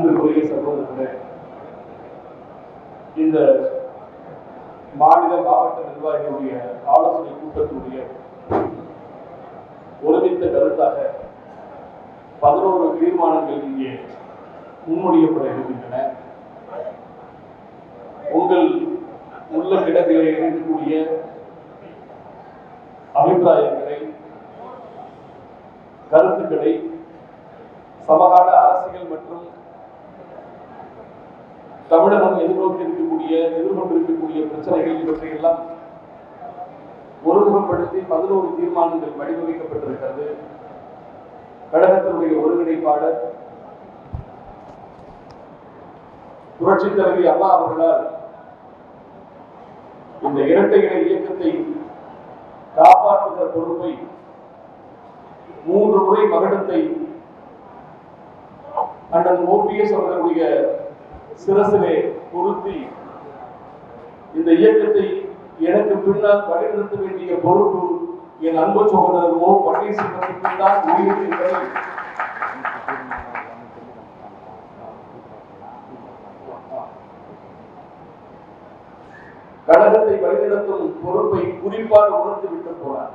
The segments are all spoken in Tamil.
அன்புக்குரிய சகோதரர்களே இந்த மாநில மாவட்ட நிர்வாகிகளுடைய ஆலோசனை கூட்டத்துடைய ஒருமித்த கருத்தாக பதினோரு தீர்மானங்கள் இங்கே முன்மொழியப்பட இருக்கின்றன. உங்கள் உள்ள கிடத்திலே இருக்கக்கூடிய அபிப்பிராயங்களை கருத்துக்களை சமகால அரசியல் மற்றும் தமிழகம் எதிர்நோக்கி இருக்கக்கூடிய எதிர்கொண்டிருக்கக்கூடிய பிரச்சனைகள் இவற்றையெல்லாம் ஒருமுகப்படுத்தி பதினோரு தீர்மானங்கள் வடிவமைக்கப்பட்டிருக்கிறது. கழகத்தினுடைய ஒருங்கிணைப்பாளர் புரட்சி தலைவி அம்மா அவர்களால் இந்த இரட்டை இலை இயக்கத்தை காப்பாற்றுகிற பொறுப்பை மூன்று முறை மகடத்தை அண்ணன் ஓபிஎஸ் அவர்களுடைய சிரசிலே பொருத்தி இந்த இயக்கத்தை எனக்கு பின்னால் வழிநடத்த வேண்டிய பொறுப்பு என் அன்பு சகோதரர் ஓ பன்னீர்செல்வத்துக்கு தான் உயிர் என்பதை கழகத்தை வழிநடத்தும் பொறுப்பை குறிப்பாக உணர்ந்து விட்டு போனார்.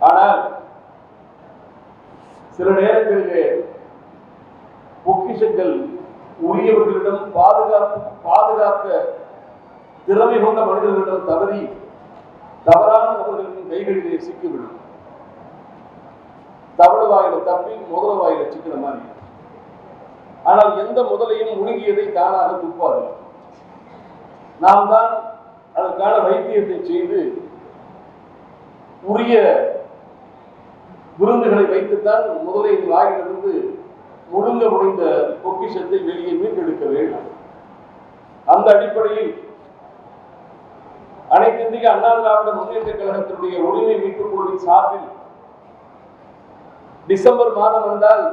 ஆனால் சில நேரங்களிலே பொக்கிஷங்கள் உரியவர்களிடம் பாதுகாப்பு பாதுகாக்க திறமை கொண்ட மனிதர்களிடம் தவறி தவறான நபர்களின் கைகளிலே சிக்கிவிடும். தவள வாயில தப்பி முதல வாயில சிக்கிற மாதிரி. ஆனால் எந்த முதலையும் முழுங்கியதை தானாக துப்பாது. நாம் தான் அதற்கான வைத்தியத்தை செய்து உரிய விருந்துகளை வைத்துத்தான் முதலின் வாயிலிருந்து முழுங்க முடிந்த பொக்கிஷத்தை வெளியே மீட்டெடுக்க வேண்டும். அந்த அடிப்படையில் அனைத்து இந்திய அண்ணா திராவிட முன்னேற்ற கழகத்தினுடைய உரிமை மீட்புக் குழுவின் சார்பில் டிசம்பர் மாதம் வந்தால்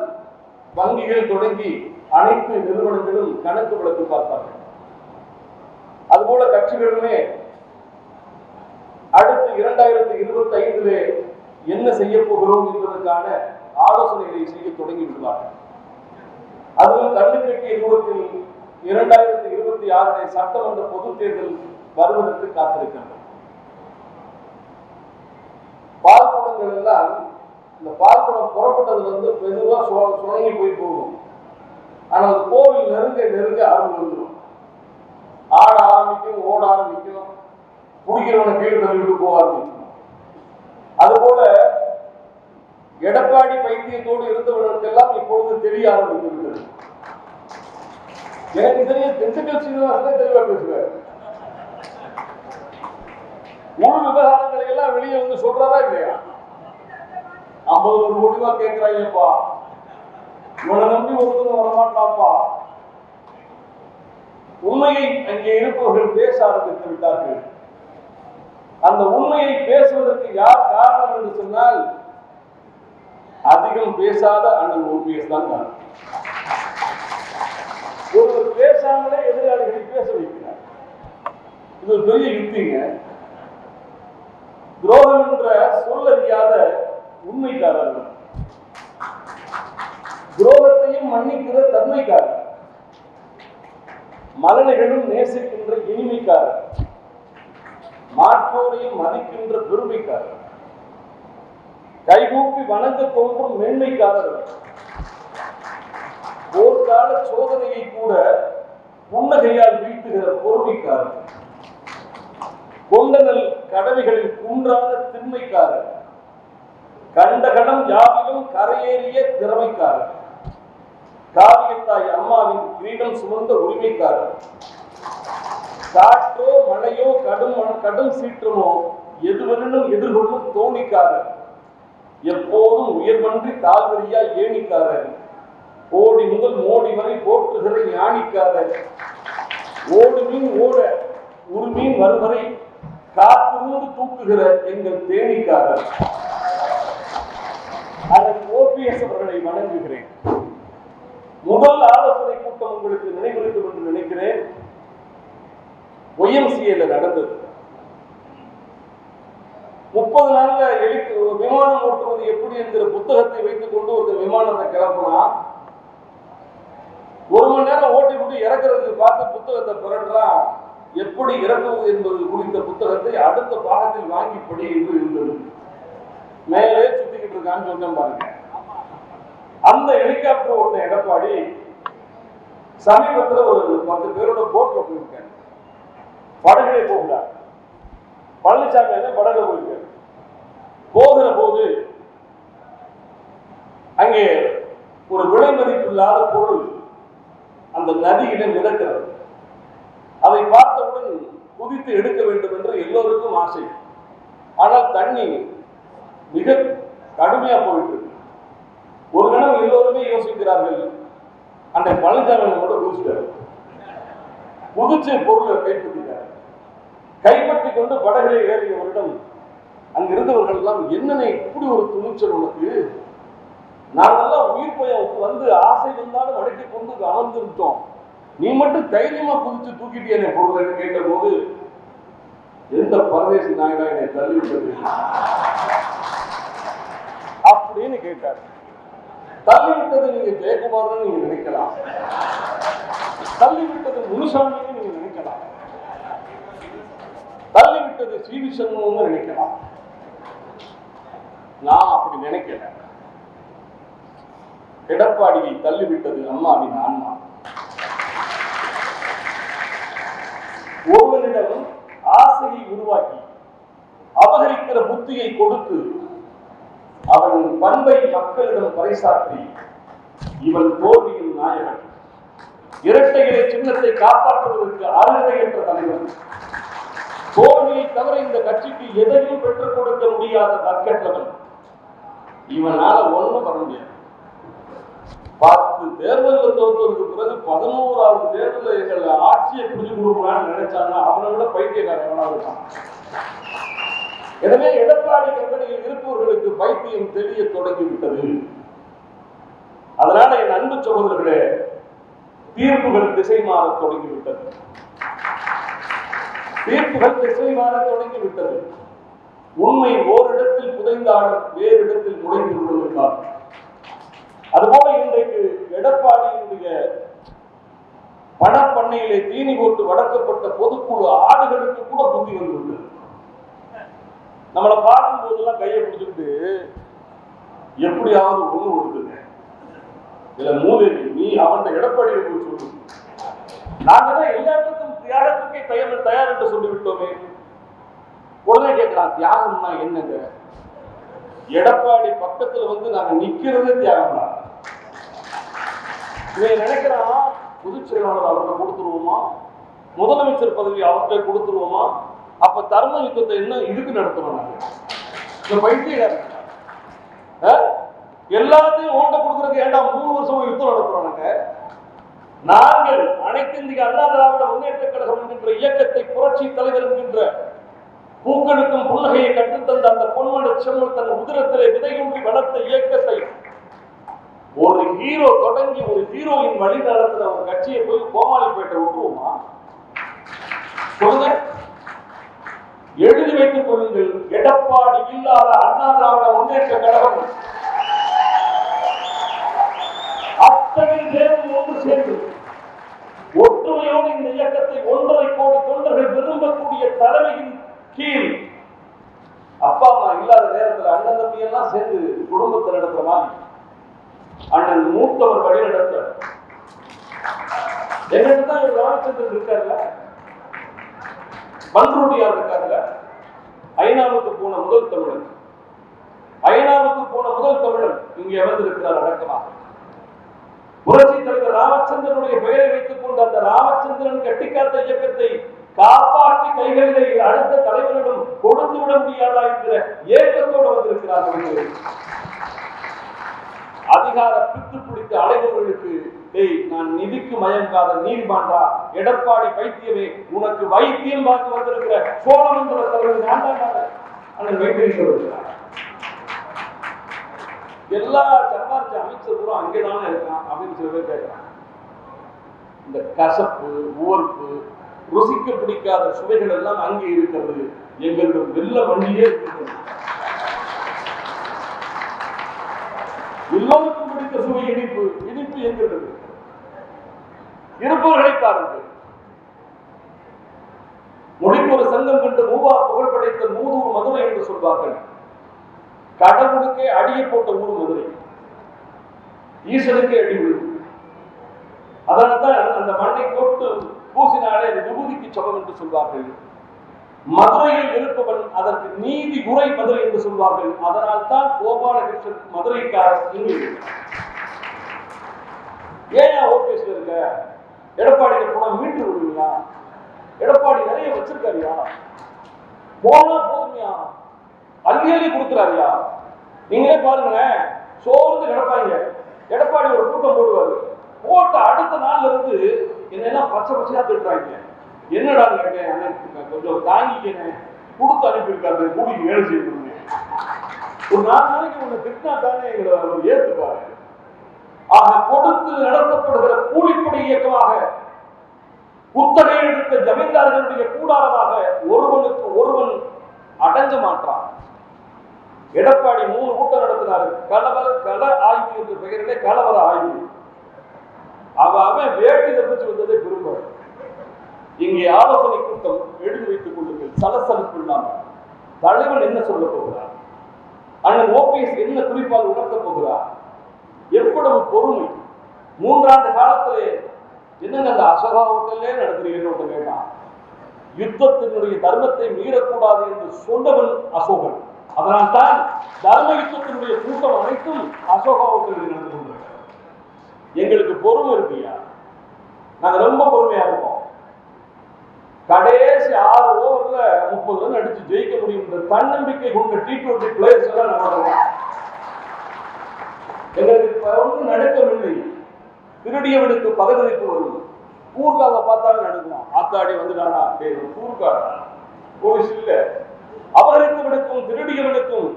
வங்கிகள் தொடங்கி அனைத்து நிறுவனங்களும் கணக்கு விளக்கு பார்ப்பார்கள். அதுபோல கட்சிகளுமே அடுத்து இரண்டாயிரத்தி இருபத்தி ஐந்திலே என்ன செய்ய போகிறோம் என்பதற்கான ஆலோசனைகளை செய்ய தொடங்கி விடுவார்கள். அதுவும் கண்ணு கட்டிய தூரத்தில் இரண்டாயிரத்தி இருபத்தி ஆறு சட்டமன்ற பொதுத் தேர்தல் வருவதற்கு காத்திருக்கின்றன பால் குடங்கள் எல்லாம் இந்த பால் குடம் புறப்பட்டதுல இருந்து மெதுவா சு- சுணங்கி போய் போகும். ஆனால் அது கோவில் நெருங்க நெருங்க அருள் வந்துடும் ஆட ஆரம்பிக்கும் ஓட ஆரம்பிக்கும். குடிக்கிறவனை கீழே தள்ளிவிட்டு போக ஆரம்பிக்கும் அதுபோல எடப்பாடி பைத்தியத்தோடு இருந்தவர்களுக்கெல்லாம் இப்பொழுது தெரிய ஆரம்பித்திருக்கிறது எனக்கு தெரிய திண்டுக்கல் சீனிவாசனே தெளிவா பேசுவார். உள் விவகாரங்களை எல்லாம் வெளியே வந்து சொல்றதா இல்லையா? ஐம்பது ஒரு கோடி ரூபாய் கேட்கிறாய்ப்பா. இவனை நம்பி ஒருத்தரும் வரமாட்டாப்பா உண்மையை அங்கே இருப்பவர்கள் பேச ஆரம்பித்து விட்டார்கள். அந்த உண்மையை பேசுவதற்கு யார் காரணம் என்று சொன்னால் அதிகம் பேசாத அண்ணன் ஓபிஎஸ் தான் நான் ஒருவர் பேசாமலே எதிராளிகளை பேச வைக்கிறார். இது ஒரு பெரிய யுக்திங்க. மேன்மைக்காரர்கள் போர்க்கால சோதனையை கூட புன்னகையால் வீட்டுகிற பொறுமைக்காரர். கொண்டனல் கடவைகளில் குன்றாத திண்மைக்காரர். கண்ட கடம் யாவிலும் கரையேறிய திறமைக்காரர். காவியத்தாய் அம்மாவின் கிரீடம் சுமந்த உரிமைக்காரர். காற்றோ மழையோ கடும் கடும் சீற்றமோ எதுவெனும் எதிர்கொள்ளும் தோணிக்காரர். எப்போதும் உயர்வன்றி தாழ்வரியா ஏணிக்காரர் ஓடி முதல் மோடி வரை போற்றுகிற ஞானிக்காரர் ஓடு மீன் ஓட ஒரு மீன் வருவரை காத்திருந்து தூக்குகிற எங்கள் தேனிக்காரர் அதன் ஓபிஎஸ் அவர்களை வணங்குகிறேன். முதல் ஆலோசனை கூட்டம் உங்களுக்கு நினைவிருக்கும் என்று நினைக்கிறேன். ஒய்எம்சிஏல நடந்தது. முப்பது நாள்ல எலி விமானம் ஓட்டுவது எப்படி என்கிற புத்தகத்தை வைத்துக் கொண்டு ஒரு விமானத்தை ஓட்டி போட்டு இறக்குறதுக்கு பார்த்து புத்தகத்தை பிறன்றான் எப்படி இறக்குவது என்பது குறித்த புத்தகத்தை அடுத்த பாகத்தில் வாங்கி படி என்று இருந்தது மேலே சுத்திக்கிட்டு இருக்கான்னு சொன்னேன் பாருங்க. அந்த ஹெலிகாப்டர் ஓட்ட எடப்பாடி சமீபத்துல ஒரு பத்து பேரோட போட்ல போயிருக்காங்க படகுலே போகிறார் பழனிசாமி வந்து படகு போயிருக்காரு போகிற போது அங்கே ஒரு விலை மதிப்பில்லாத பொருள் அந்த நதியில மிதக்கிறது. அதை பார்த்தவுடன் குதித்து எடுக்க வேண்டும் என்று எல்லோருக்கும் ஆசை. ஆனால் தண்ணி மிக கடுமையா போயிட்டு ஒரு கணம் எல்லோருமே யோசிக்கிறார்கள் அந்த பழனிசாமி கூட குதிச்சிட்டாரு. குதிச்சு பொருளை கைப்பற்றிட்டார். கைப்பற்றி கொண்டு படகிலே ஏறியவரிடம் அங்கிருந்தவர்கள் எல்லாம் என்னென்ன இப்படி ஒரு துணிச்சல் உனக்கு? நாங்கெல்லாம் உயிர் போய் வந்து ஆசை வந்தாலும் அடக்கி கொண்டு அமர்ந்திருந்தோம். நீ மட்டும் தைரியமா குதிச்சு தூக்கிட்டியே பொருளை கேட்ட போது எந்த பரதேசி நாயகா என்னை தள்ளிவிட்டது? அப்படின்னு கேட்டார். தள்ளிவிட்டது நீங்க ஜெயக்குமார்னு நீங்க நினைக்கலாம். தள்ளிவிட்டது முனுசாமின்னு நீங்க நினைக்கலாம். தள்ளிவிட்டது சிவி சண்முகம் நினைக்கலாம். நான் அப்படி நினைக்கல. எடப்பாடியை தள்ளிவிட்டது அம்மாவின் ஆன்மா. ஒருவனிடம் ஆசையை உருவாக்கி அபகரிக்கிற புத்தியை கொடுத்து அவன் பண்பை மக்களிடம் பறைசாற்றி இவன் தோல்வியின் நாயகன். இரட்டைகளை சின்னத்தை காப்பாற்றுவதற்கு அருகதையற்ற தலைவர் தோல்வியை தவிர இந்த கட்சிக்கு எதையும் பெற்றுக் கொடுக்க முடியாத தற்கற்றவன் இவனால ஒண்ணும் பண்ண முடியாது. பத்து தேர்தலில் தோற்றதுக்கு பிறகு பதினோராவது தேர்தலில் எங்களை ஆட்சியை புரிஞ்சு கொடுக்கலான்னு நினைச்சாங்கன்னா அவனை விட பைத்தியக்காரன் எவனா இருக்கான் எனவே எடப்பாடி கம்பெனியில் இருப்பவர்களுக்கு பைத்தியம் தெரிய தொடங்கி விட்டது அதனால என் அன்பு சகோதரர்களே தீர்ப்புகள் திசை மாற தொடங்கி விட்டது தீர்ப்புகள் திசை மாற தொடங்கி விட்டது உண்மை ஓரிடத்தில் புதைந்தாலும் வேறு இடத்தில் நுழைந்து விடுவதற்காக. அதுபோல இன்றைக்கு எடப்பாடியினுடைய பணப்பண்ணையிலே தீனி போட்டு வளர்க்கப்பட்ட பொதுக்குழு ஆடுகளுக்கு கூட புத்தி வந்துவிட்டது. நம்மளை பார்க்கும் போதெல்லாம் கையை பிடிச்சிட்டு எப்படியாவது ஒண்ணு கொடுத்துங்க இதுல மூதேவி நீ அவன் எடப்பாடியை போய் சொல்லு. நாங்க தான் எல்லாத்துக்கும் தியாகத்துக்கே தயார் தயார் என்று சொல்லிவிட்டோமே. உடனே கேட்கலாம் தியாகம்னா என்னங்க? எடப்பாடி பக்கத்துல வந்து நாங்க நிக்கிறதே தியாகம் தான். இவன் நினைக்கிறான் பொதுச் செயலாளர் அவர்கிட்ட கொடுத்துருவோமா? முதலமைச்சர் பதவி அவர்கிட்ட கொடுத்துருவோமா? அப்ப தர்ம யுத்தத்தை என்ன இதுக்கு நடத்துறோம் நாங்க? இந்த பைத்தியம் எல்லாத்தையும் ஓட்ட கொடுக்கறதுக்கு ஏண்டா மூணு வருஷம் யுத்தம் நடத்துறோம் நாங்க? நாங்கள் அனைத்து இந்திய அண்ணா திராவிட முன்னேற்ற கழகம் என்கின்ற இயக்கத்தை புரட்சி தலைவர் என்கின்ற பூக்களுக்கும் புன்னகையை கற்றுத்தந்த அந்த பொன்மன செம்மல் தன் உதிரத்திலே விதையுண்டி வளர்த்த இயக்கத்தை ஒரு ஹீரோ தொடங்கி ஒரு ஹீரோயின் வழி நடத்துற ஒரு கட்சியை போய் கோமாளிப்பேட்டை விட்டுருவோமா? சொல்லுங்க. எழுதி வைத்துக் கொள்ளுங்கள். எடப்பாடி இல்லாத அண்ணா திராவிட முன்னேற்ற கழகம் அத்தனை பேரும் ஒன்று சேர்ந்து ஒற்றுமையோடு இந்த இயக்கத்தை ஒன்றரை கோடி தொண்டர்கள் விரும்பக்கூடிய தலைமையின் கீழ் அப்பா அம்மா இல்லாத நேரத்தில் அண்ணன் தம்பி எல்லாம் சேர்ந்து குடும்பத்தை நடத்துற மாதிரி. அண்ணன் மூத்தவர் வழி நடத்த எங்கிட்ட தான் இவர் ராமச்சந்திரன் இருக்காருல்ல பன்ருட்டியார் இருக்காருல்ல ஐநாவுக்கு போன முதல் தமிழன். ஐநாவுக்கு போன முதல் தமிழன் இங்கே வந்திருக்கிறார் அடக்கமாக. ராமச்சந்திரனுடைய பெயரை வைத்துக் கொண்டு அந்த ராமச்சந்திரன் கட்டிக்காத்த இயக்கத்தை காப்பாற்றி கைகளிலே அடுத்த தலைவரிடம் கொடுத்து விட முடியாதா என்கிற ஏக்கத்தோடு வந்திருக்கிறார்கள் அதிகார பித்து பிடித்த அலைவர்களுக்கு டேய் நான் நிதிக்கு மயங்காத நீதிமாண்டா எடப்பாடி பைத்தியமே உனக்கு வைத்தியம் பார்த்து வந்திருக்கிற சோழமந்திர தலைவர் நான் தான் அண்ணன் வைத்தியம் எல்லா சம்பாரிச்ச அமைச்சர்களும் அங்கேதானே இருக்கான் அப்படின்னு சில கேட்கிறான் இந்த கசப்பு உவர்ப்பு ருசிக்க பிடிக்காத சுவைகள் எல்லாம் அங்கே இருக்கிறது. எங்களிடம் வெள்ள வண்டியே இருக்கிறது. எல்லோருக்கும் பிடித்த சுவை இனிப்பு. இனிப்பு எங்களிடம் இருப்பவர்களை பாருங்கள். மொழிக்கு ஒரு சங்கம் கண்டு மூவா புகழ் படைத்த மூதூர் மதுரை என்று சொல்வார்கள். கடவுளுக்கே அடியை போட்ட ஊர் மதுரை. ஈசனுக்கே அடி விழுது அதனால்தான் அந்த மண்ணை போட்டு பூசினாலே அது விபூதிக்கு சமம் என்று சொல்வார்கள். மதுரையில் இருப்பவன் அதற்கு நீதி உரை மதுரை என்று சொல்வார்கள். அதனால் தான் கோபாலகிருஷ்ணன் மதுரைக்காரர் இங்கு ஏன் ஓபிஎஸ்ல இருக்க? எடப்பாடி போனா மீட்டு விடுவீங்களா எடப்பாடி நிறைய வச்சிருக்காருயா? போனா போதுமையா? அள்ளி அள்ளி கொடுக்குறாருயா? நீங்களே பாருங்களேன். சோர்ந்து கிடப்பாங்க. எடப்பாடி ஒரு கூட்டம் போடுவாரு. போட்ட அடுத்த நாள்ல இருந்து என்னெல்லாம் பச்சை பச்சையா திட்டுறாங்க. என்னடா கேட்டேன் அண்ணன் கொஞ்சம் தாங்கிக்கணும் கொடுத்து அனுப்பியிருக்காரு கூடிக்கு வேலை செய்யணும் ஒரு நாலு நாளைக்கு உன்னை திட்டினா தானே எங்களை ஏத்துப்பாரு. ஆக கொடுத்து நடத்தப்படுகிற கூலிப்படை இயக்கமாக குத்தகை எடுத்த ஜமீன்தார்களுடைய கூடாரமாக ஒருவனுக்கு ஒருவன் அடங்க மாட்டான். எடப்பாடி மூணு கூட்டம் நடத்தினாரு. கலவர கல ஆய்வு என்ற பெயரிலே கலவர ஆய்வு. அவன் வேட்டி தப்பிச்சு வந்ததை விரும்ப இங்கே ஆலோசனை கூட்டம் எழுதி வைத்துக் கொள்ளுங்கள். சலசலப்பு இல்லாமல். தலைவன் என்ன சொல்ல போகிறார்? அண்ணன் ஓபிஎஸ் என்ன குறிப்பால் உணர்த்த போகிறார்? எவ்வளவு பொறுமை. மூன்றாண்டு காலத்திலே என்னங்க அந்த அசோகா ஹோட்டல்லே நடத்துறீங்கன்னு ஒன்று யுத்தத்தினுடைய தர்மத்தை மீறக்கூடாது என்று சொன்னவன் அசோகன். அதனால் தான் தர்ம யுத்தத்தினுடைய கூட்டம் அனைத்தும் அசோகா ஹோட்டலில் நடந்து எங்களுக்கு பொறுமை இருக்கியா நாங்க ரொம்ப பொறுமையா இருப்போம் கடைசி ஆறு ஓவர்ல முப்பது ரன் அடிச்சு ஜெயிக்க முடியும் தன்னம்பிக்கை கொண்ட டி டுவெண்டி பிளேயர்ஸ் எல்லாம் நம்ம எங்களுக்கு இப்ப ஒன்றும் நடுக்கமில்லை திருடியவனுக்கு பதவிக்கு வரும். கூர்காவை பார்த்தாலும் நடுக்குவான் ஆத்தாடி வந்துட்டானா? டேய் கூர்காடா போலீஸ் இல்ல. அபகரித்தவனுக்கும் திருடியவனுக்கும்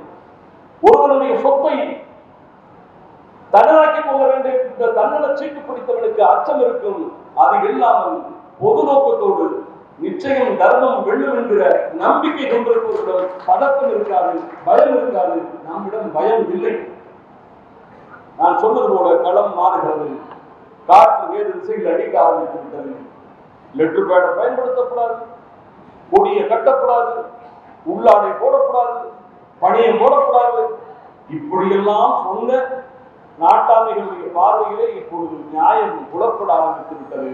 ஒருவனுடைய சொத்தை தன்னலாக்கி கொள்ள வேண்டும். என்ற தன்னல சீட்டு பிடித்தவனுக்கு அச்சம் இருக்கும். அது இல்லாமல் பொது நோக்கத்தோடு நிச்சயம் தர்மம் வெல்லும் என்கிற நம்பிக்கை கொண்டிருப்பவர்களிடம் பதட்டம் இருக்காது பயம் இருக்காது. நம்மிடம் பயம் இல்லை. நான் சொன்னது போல களம் மாறுகிறது. காற்று வேறு திசையில் அடிக்க ஆரம்பித்து விட்டது லெட்டர் பேடை பயன்படுத்தக்கூடாது கொடியை கட்டக்கூடாது உள்ளாடை போடக்கூடாது பணியை போடக்கூடாது இப்படியெல்லாம் சொன்ன நாட்டாமைகளுடைய பார்வையிலே இப்பொழுது நியாயம் புலப்பட ஆரம்பித்து விட்டது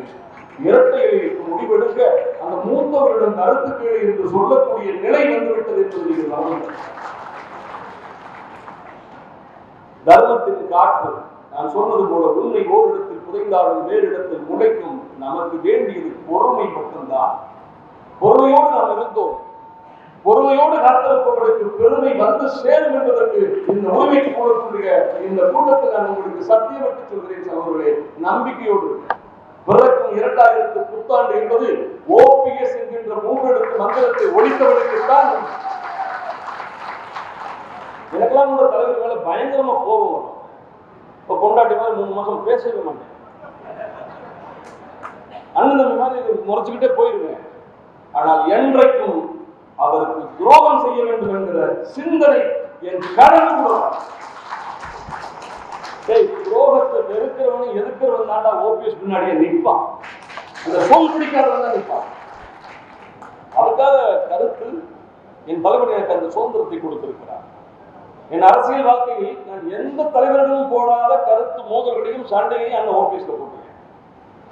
இரட்டை முடிவெடுக்க அந்த மூத்தவரிடம் கருத்து என்று சொல்லக்கூடிய நிலை வந்துவிட்டது என்பது நீங்கள் தர்மத்தின் காற்று நான் சொன்னது போல உண்மை ஓரிடத்தில் புதைந்தாலும் வேறு இடத்தில் முளைக்கும். நமக்கு வேண்டியது பொறுமை மட்டும்தான். பொறுமையோடு நாம் இருந்தோம். பொறுமையோடு காத்திருப்பவர்களுக்கு பெருமை வந்து சேரும் என்பதற்கு இந்த உரிமைக்கு போடக்கூடிய இந்த கூட்டத்தில் நான் உங்களுக்கு சத்தியமிட்டு சொல்கிறேன் சகோதரர்களே நம்பிக்கையோடு பிறக்கும் இரண்டாயிரத்து புத்தாண்டு என்பது ஓபிஎஸ் என்கின்ற மூன்றெடுத்து மந்திரத்தை ஒழித்தவர்களுக்குத்தான் எனக்கெல்லாம் கூட தலைவர் மேல பயங்கரமா கோபம் வரும். இப்ப பொண்டாட்டி மாதிரி மூணு மாசம் பேசவே மாட்டேன். அண்ணன் மாதிரி முறைச்சுக்கிட்டே போயிருவேன். ஆனால் என்றைக்கும் அவருக்கு துரோகம் செய்ய வேண்டும் என்கிற சிந்தனை என் கனவு கூட துரோகத்தை வெறுக்கிறவனும் எதிர்க்கிறவன் தாண்டா ஓபிஎஸ் பின்னாடியே நிற்பான் அந்த போன் பிடிக்காதவன் தான் நிற்பான் அதுக்காக கருத்து என் தலைவர் எனக்கு அந்த சுதந்திரத்தை கொடுத்திருக்கிறார். என் அரசியல் வாழ்க்கையில் நான் எந்த தலைவரிடமும் போடாத கருத்து மோதல்களையும் சண்டையையும் அந்த ஓபிஎஸ்ல போட்டுருக்கேன்.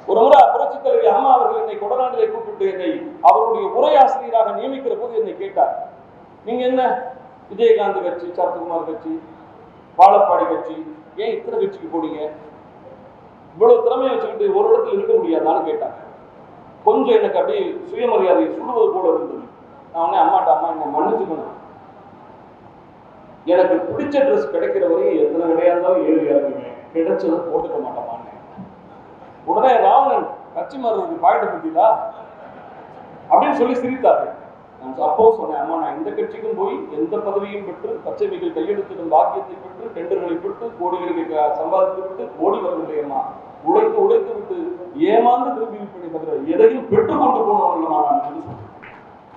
ஒரு முறை புரட்சி தலைவி அம்மா அவர்கள் என்னை கொடநாட்டிலே கூப்பிட்டு என்னை அவருடைய உரையாசிரியராக நியமிக்கிற போது என்னை கேட்டார். நீங்க என்ன? விஜயகாந்த் கட்சி சரத்குமார் கட்சி வாழப்பாடி கட்சி ஏன் இத்தனை கட்சிக்கு போனீங்க? இவ்வளவு திறமையை வச்சுக்கிட்டு ஒரு இடத்துல இருக்க முடியாதான்னு கேட்டாங்க. கொஞ்சம் எனக்கு அப்படியே சுயமரியாதையை சுடுவது போல இருந்தது. நான் உடனே அம்மாட்ட அம்மா என்னை மன்னிச்சுக்கணும் எனக்கு பிடிச்ச ட்ரெஸ் கிடைக்கிற வரையும் எத்தனை கிடையா இருந்தாலும் ஏழு இறங்குவேன். கிடைச்சதை போட்டுக்க மாட்டேன் உடனே ராவணன் கட்சி மாறுவதற்கு பாயிட்ட பத்திதா அப்படின்னு சொல்லி சிரித்தார்கள். நான் அப்போ சொன்னேன் அம்மா நான் எந்த கட்சிக்கும் போய் எந்த பதவியும் பெற்று பச்சைமைகள் கையெழுத்திடும் பாக்கியத்தை பெற்று டெண்டர்களை பெற்று கோடிகளுக்கு சம்பாதித்து விட்டு ஓடி வரவில்லை அம்மா. உழைத்து உழைத்து விட்டு ஏமாந்து திரும்பி விற்பனை தவிர எதையும் பெற்றுக்கொண்டு கொண்டு போனவர்களா நான் சொல்லி சொன்னேன்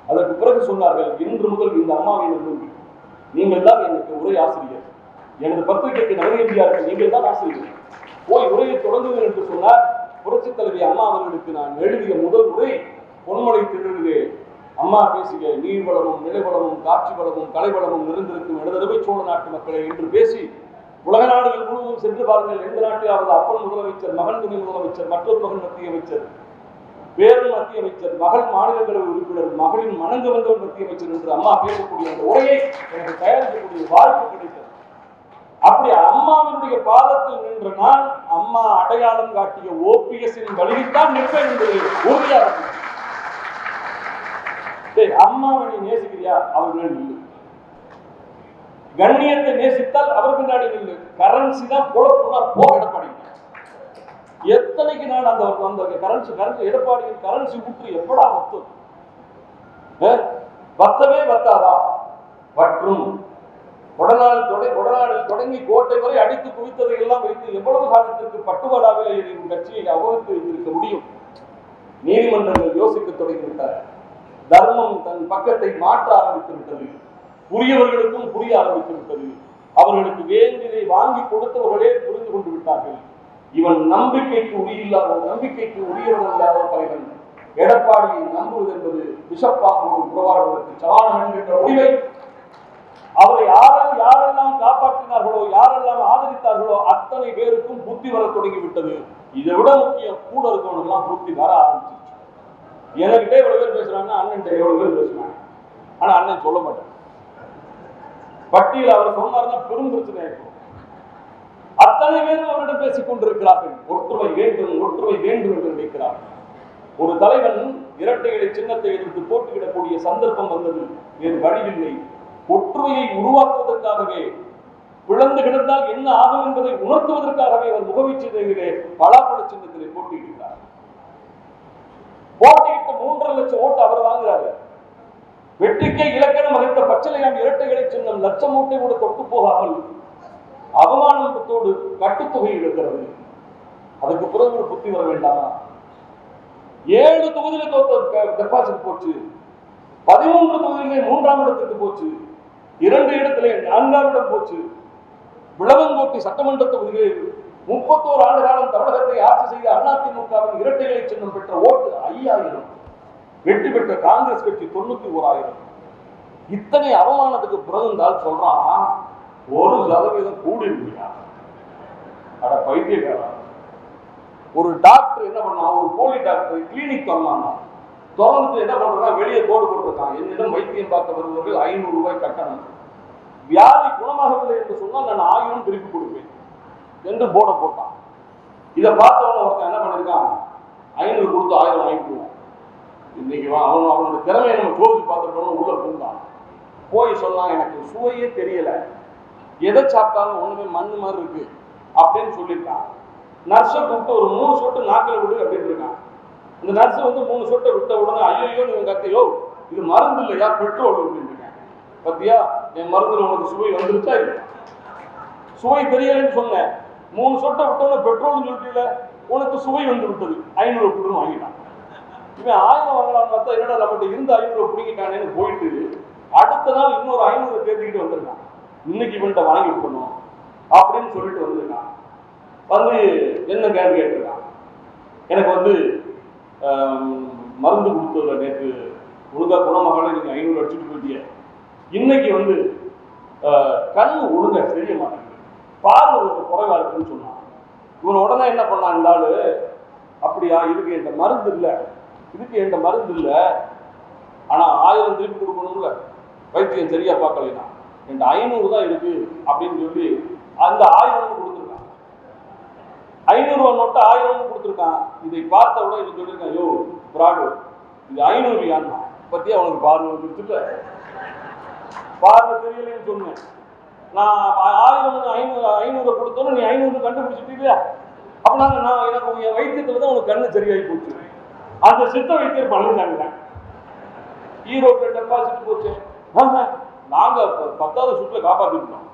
அதற்கு பிறகு சொன்னார்கள் இன்று முதல் இந்த அம்மாவை நம்பி நீங்கள் தான் எனக்கு உரை ஆசிரியர். எனது பத்திரிகைக்கு நகர இந்தியாருக்கு நீங்கள் தான் ஆசிரியர். போய் உரையை தொடங்குங்கள் என்று சொன்னார். புரட்சி தலைவி அம்மா அவர்களுக்கு நான் எழுதிய முதல் உரை பொன்மொழி திருடுகே அம்மா பேசிய நீர் வளமும் நிலை வளமும் காட்சி வளமும் கலை வளமும் நிறைந்திருக்கும் இடதரவை சோழ நாட்டு மக்களை என்று பேசி உலக நாடுகள் முழுவதும் சென்று பாருங்கள். எந்த நாட்டிலாவது அப்பன் முதலமைச்சர் மகன் துணை முதலமைச்சர் மற்றொரு மகன் மத்திய அமைச்சர் பேரன் மத்திய அமைச்சர் மகள் மாநிலங்களவை உறுப்பினர் மகளின் மணங்க வந்தவர் மத்திய அமைச்சர் என்று அம்மா பேசக்கூடிய அந்த உரையை எனக்கு தயாரிக்கக்கூடிய வாய்ப்பு கிடைத்தது. அப்படி அம்மாவினுடைய பாதத்தில் நின்று நான் அம்மா அடையாளம் காட்டிய ஓபிஎஸ்ஸின் வழியில்தான் நிற்பேன் என்பதை உறுதியாக இருக்கிறேன். அம்மாவை நீ நேசிக்கிறியா? அவர் இல்லை கண்ணியத்தை நேசித்தால் அவர் பின்னாடி நில்லு. கரன்சி தான் பொழப்புனா போ எடப்பாடி. எத்தனைக்கு நான் அந்த அந்த கரன்சி கரன்சி எடப்பாடியின் கரன்சி ஊற்று எப்படா வத்தும்? வத்தவே வத்தாதா? வற்றும். கொடநாடு தொடை கொடநாடில் தொடங்கி கோட்டை வரை அடித்து குவித்ததை எல்லாம் வைத்து எவ்வளவு காலத்திற்கு பட்டுவாடாவில் என் கட்சியை அவகரித்து வைத்திருக்க முடியும்? நீதிமன்றங்கள் யோசிக்க தொடங்கிவிட்டார் தர்மம் தன் பக்கத்தை மாற்ற ஆரம்பித்து விட்டது. புரியவர்களுக்கும் புரிய ஆரம்பித்து விட்டது. அவர்களுக்கு வேண்டியதை வாங்கி கொடுத்தவர்களே புரிந்து கொண்டு விட்டார்கள். இவன் நம்பிக்கைக்கு உரியில்லாத நம்பிக்கைக்கு உரியவன் இல்லாத தலைவன். எடப்பாடியை நம்புவது என்பது பிஷப்பாம்போடு உறவாடுவதற்கு சவாலம் என்கின்ற முடிவை அவரை யாரெல்லாம் யாரெல்லாம் காப்பாற்றினார்களோ யாரெல்லாம் ஆதரித்தார்களோ அத்தனை பேருக்கும் புத்தி வர தொடங்கி விட்டது இதை விட முக்கியம் கூட இருக்கவனுக்கெல்லாம் புத்தி வர ஆரம்பிச்சிருச்சு. என்கிட்ட எவ்வளவு பேர் பேசுறாங்க அண்ணன் எவ்வளவு பேர் பேசுறாங்க. ஆனா அண்ணன் சொல்ல மாட்டார். பட்டியல் அவர் சொன்னார்னா பெரும் பிரச்சனை இருக்கும் அத்தனை பேர் அவரிடம் பேசிக் கொண்டிருக்கிறார்கள். ஒற்றுமை வேண்டும் ஒற்றுமை வேண்டும் என்று நினைக்கிறார்கள். ஒரு தலைவன் இரட்டைகளை சின்னத்தை எதிர்த்து போட்டியிடக்கூடிய சந்தர்ப்பம் வந்தது. வேறு வழியில்லை. ஒற்றுமையை உருவாக்குவதற்காகவே பிளந்து கிடந்தால் என்ன ஆகும் என்பதை உணர்த்துவதற்காகவே அவர் முகவீச்சிலே பலாப்பழ சின்னத்திலே போட்டியிடுகிறார் போட்டியிட்டு மூன்றரை லட்சம் ஓட்டு அவர் வாங்குறாரு. வெற்றிக்கே இலக்கணம் வகித்த பச்சளையாம் இரட்டை இலை சின்னம் லட்சம் ஓட்டை கூட தொட்டு போகாமல் அவமானத்தோடு கட்டுத்தொகை எடுக்கிறது அதுக்கு பிறகு ஒரு புத்தி வர வேண்டாமா? ஏழு தொகுதியில தோத்த டெபாசிட் போச்சு. பதிமூன்று தொகுதியிலே மூன்றாம் இடத்துக்கு போச்சு. இரண்டு இடத்துல நான்காவிடம் போச்சு. விளவங்கோட்டை சட்டமன்ற தொகுதியில் முப்பத்தோரு ஆண்டு காலம் தமிழகத்தை ஆட்சி செய்த அதிமுகவின் இரட்டைகளை சின்னம் பெற்ற ஓட்டு ஐயாயிரம். வெற்றி பெற்ற காங்கிரஸ் கட்சி தொண்ணூத்தி ஓராயிரம் இத்தனை அவமானத்துக்கு பிறகுந்தால் சொல்றான் ஒரு சதவீதம் கூடி இல்லையா அட பைத்தியக்காரன். ஒரு டாக்டர் என்ன பண்ணான்? ஒரு போலி டாக்டர் கிளினிக் வரலான்னா தொடர்ந்து என்ன பண்றான் வெளியே கோடு போட்டிருக்கான் என்னிடம் வைத்தியம் பார்க்க வருபவர்கள் ஐநூறு ரூபாய் கட்டணம். வியாதி குணமாகவில்லை என்று சொன்னால் நான் ஆயிரம் திருப்பி கொடுப்பேன் என்று போட போட்டான். இதை பார்த்தவன ஒருத்தன் என்ன பண்ணிருக்கான்? ஐநூறு கொடுத்து ஆயிரம் வாங்கிக்குவோம் இன்னைக்கு அவன் அவனோட திறமையை நம்ம சோதிச்சு பார்த்துட்டோம் உள்ள பூந்தான் போய் சொன்னான் எனக்கு சுவையே தெரியல. எதை சாப்பிட்டாலும் ஒண்ணுமே மண் மாதிரி இருக்கு. அப்படின்னு சொல்லியிருக்கான் நர்ஸை கூப்பிட்டு ஒரு மூணு சொட்டு நாக்கில் விடு அப்படின்னு இருக்கான். இந்த நர்ஸ் வந்து மூணு சொட்டை விட்ட உடனே ஐயோ நீங்க கத்தையோ இது மருந்து இல்லையா? பெட்ரோல் அப்படின்னு பத்தியா? என் மருந்துல உனக்கு சுவை வந்துருச்சா சுவை தெரியலன்னு சொன்னேன். மூணு சொட்டை விட்டோன்னு பெட்ரோல்னு சொல்லிட்டீல உனக்கு சுவை வந்து விட்டது. ஐநூறு கொடுன்னு வாங்கிட்டான். இவன் ஆயிரம் வாங்கலாம் பார்த்தா என்னடா நம்மகிட்ட இருந்து ஐநூறு பிடிக்கிட்டானேன்னு போயிட்டு அடுத்த நாள் இன்னொரு ஐநூறு தேர்த்திக்கிட்டு வந்திருக்கான். இன்னைக்கு இவன்கிட்ட வாங்கி விடணும் அப்படின்னு சொல்லிட்டு வந்திருக்கான். வந்து என்ன கேள்வி கேட்டிருக்கான்? எனக்கு வந்து மருந்து கொடுத்ததுல நேற்று ஒழுங்காக குணமகளை நீங்கள் ஐநூறு அடிச்சுட்டு போயிட்டீங்க. இன்னைக்கு வந்து கண் ஒழுங்க தெரிய மாட்டேங்குது. பார்வை குறைவாக குறைவா இருக்குன்னு சொன்னான் இவன் உடனே என்ன பண்ணான் இந்த ஆள் அப்படியா இதுக்கு என்கிட்ட மருந்து இல்லை. இதுக்கு என்கிட்ட மருந்து இல்லை. ஆனால் ஆயிரம் திருப்பி கொடுக்கணும்ல. வைத்தியம் சரியா பார்க்கலைனா. என்கிட்ட ஐநூறு தான் இருக்குது அப்படின்னு சொல்லி அந்த ஆயிரம் கொடுத்துருக்கான் ஐநூறுவா நோட்டு ஆயிரம் கொடுத்துருக்கான். இதை பார்த்த விட இது சொல்லியிருக்கான் யோ பிராடு இது ஐநூறு யான்னா பத்தி அவனுக்கு பார்வை கொடுத்துட்டு பார்வை தெரியலன்னு சொன்னேன். நான் ஆயிரம் ஐநூறு ஐநூறு கொடுத்தோன்னு நீ ஐநூறு கண்டுபிடிச்சிட்டீங்களா? அப்படின்னா நான் எனக்கு என் வைத்தியத்தில் தான் உனக்கு கண்ணு சரியாகி போச்சு. அந்த சித்த வைத்தியர் பழனிசாமி தான் ஈரோட்டில் டெபாசிட் போச்சு. நாங்கள் பத்தாவது சுற்றுல காப்பாற்றிட்டோம்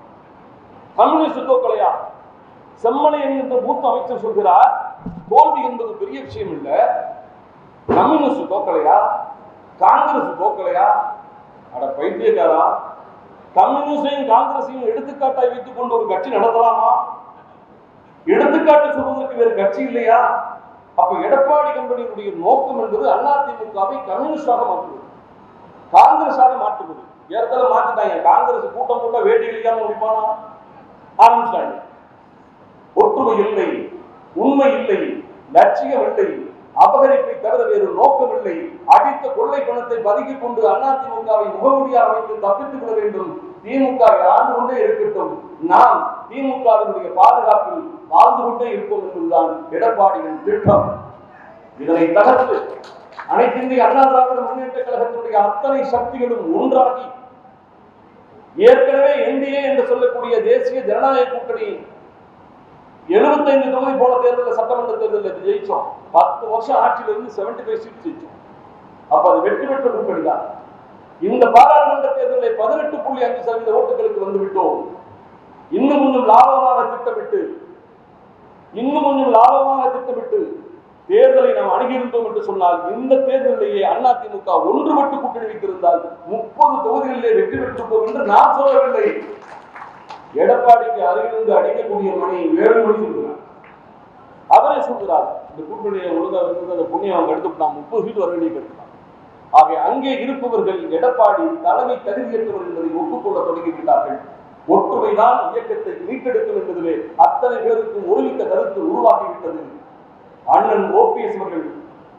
கம்யூனிஸ்ட் தோக்கலையா செம்மலை என்கின்ற மூத்த அமைச்சர் சொல்கிறார் தோல்வி என்பது பெரிய விஷயம் இல்லை. கம்யூனிஸ்ட் தோக்கலையா? காங்கிரஸ் தோக்கலையா? அட பைத்தியக்காரா. கம்யூனிஸ்டையும் காங்கிரஸையும் எடுத்துக்காட்டாய் வைத்துக் கொண்டு ஒரு கட்சி நடத்தலாமா? எடுத்துக்காட்டு சொல்வதற்கு வேறு கட்சி இல்லையா? அப்ப எடப்பாடி கம்பெனியினுடைய நோக்கம் என்பது அதிமுகவை கம்யூனிஸ்டாக மாற்றுவது. காங்கிரஸாக மாற்றுவது. ஏற்கனவே மாற்றிட்டாங்க. காங்கிரஸ் கூட்டம் கூட வேட்டி இல்லாம முடிப்பானா? ஆரம்பிச்சிட்டாங்க. ஒற்றுமை இல்லை உண்மை இல்லை லட்சியம் இல்லை அபகரிப்பை தவிர வேறு நோக்கம் இல்லை அடித்த கொள்ளை பணத்தை பதுக்கிக் கொண்டு அதிமுகவை முகமுடியாக வைத்து தப்பித்துக் விட வேண்டும். திமுக ஆண்டு கொண்டே இருக்கட்டும். நாம் திமுகவினுடைய பாதுகாப்பில் வாழ்ந்து கொண்டே இருப்போம் என்பதுதான் எடப்பாடியின் திட்டம். இதனை தகர்த்து அனைத்து இந்திய அண்ணா திராவிட முன்னேற்ற கழகத்தினுடைய அத்தனை சக்திகளும் ஒன்றாகி ஏற்கனவே என்டிஏ என்று சொல்லக்கூடிய தேசிய ஜனநாயக கூட்டணி 75 தொகுதி போன தேர்தலில் சட்டமன்ற தேர்தலில் ஜெயிச்சோம். பத்து வருஷம் ஆட்சியில இருந்து 75 ஃபைவ் சீட் ஜெயிச்சோம். அப்ப அது வெற்றி பெற்ற கூட்டணிதான் இந்த பாராளுமன்ற தேர்தலில் பதினெட்டு புள்ளி அஞ்சு சதவீத ஓட்டுகளுக்கு வந்து விட்டோம் இன்னும் கொஞ்சம் லாபமாக திட்டமிட்டு இன்னும் கொஞ்சம் லாபமாக திட்டமிட்டு தேர்தலை நாம் அணுகியிருந்தோம் என்று சொன்னால் இந்த தேர்தலிலேயே அதிமுக ஒன்றுபட்டு கூட்டணி வைத்திருந்தால் முப்பது தொகுதிகளிலே வெற்றி பெற்றிருப்போம் என்று நான் சொல்லவில்லை. எடப்பாடிக்கு அருகிலிருந்து அடிக்கக்கூடிய மணியை ஏழு சொல்கிறார். அவரே சொல்கிறார் இந்த கூட்டணியை ஒழுங்காக இருந்து அந்த புண்ணியம் அவங்க எடுத்துட்டான் முப்பது சீட் வர வேண்டிய எடுத்துட்டான் ஆக அங்கே இருப்பவர்கள் எடப்பாடி தலைமை தகுதியற்றவர் என்பதை ஒப்புக்கொள்ள தொடங்கிவிட்டார்கள் ஒற்றுமைதான் இயக்கத்தை மீட்டெடுக்கும் என்பதிலே அத்தனை பேருக்கும் ஒருமித்த கருத்து உருவாகிவிட்டது. அண்ணன் ஓபிஎஸ் அவர்கள்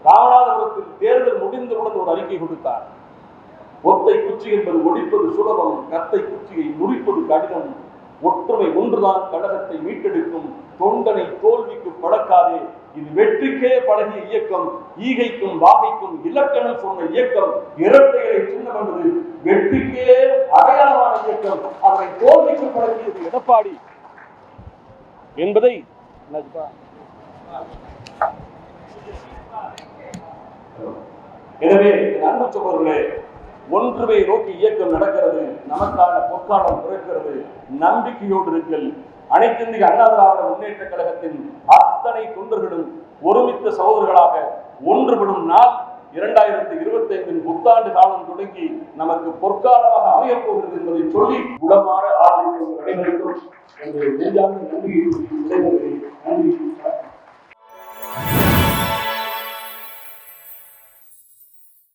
ராமநாதபுரத்தில் தேர்தல் முடிந்தவுடன் ஒரு அறிக்கை கொடுத்தார். ஒத்தை குச்சி என்பது ஒடிப்பது சுலபம் கத்தை குச்சியை முறிப்பது கடினம் ஒற்றுமை ஒன்றுதான் கழகத்தை மீட்டெடுக்கும். தொண்டனை தோல்விக்கு பழக்காது இது வெற்றிக்கே பழகிய இயக்கம். ஈகைக்கும் வாகைக்கும் இலக்கணம் சொன்ன இயக்கம். இரட்டைகளை சின்னம் என்பது வெற்றிக்கே அடையாளமான இயக்கம். அதனை தோல்விக்கு பழகியது எடப்பாடி. என்பதை எனவே என் அன்பு சகோதரர்களே ஒன்றுமை நோக்கி இயக்கம் நடக்கிறது நமக்கான பொற்காலம் பிறக்கிறது நம்பிக்கையோடு இருங்கள். அனைத்து இந்திய அண்ணா திராவிட முன்னேற்ற கழகத்தின் அத்தனை தொண்டர்களும் ஒருமித்த சகோதரர்களாக ஒன்றுபடும் நாள் இரண்டாயிரத்தி இருபத்தி ஐந்தின் புத்தாண்டு காலம் தொடங்கி நமக்கு பொற்காலமாக அமையப் போகிறது என்பதை சொல்லி உடமாற ஆதரவு அனைவருக்கும் நன்றி நன்றி.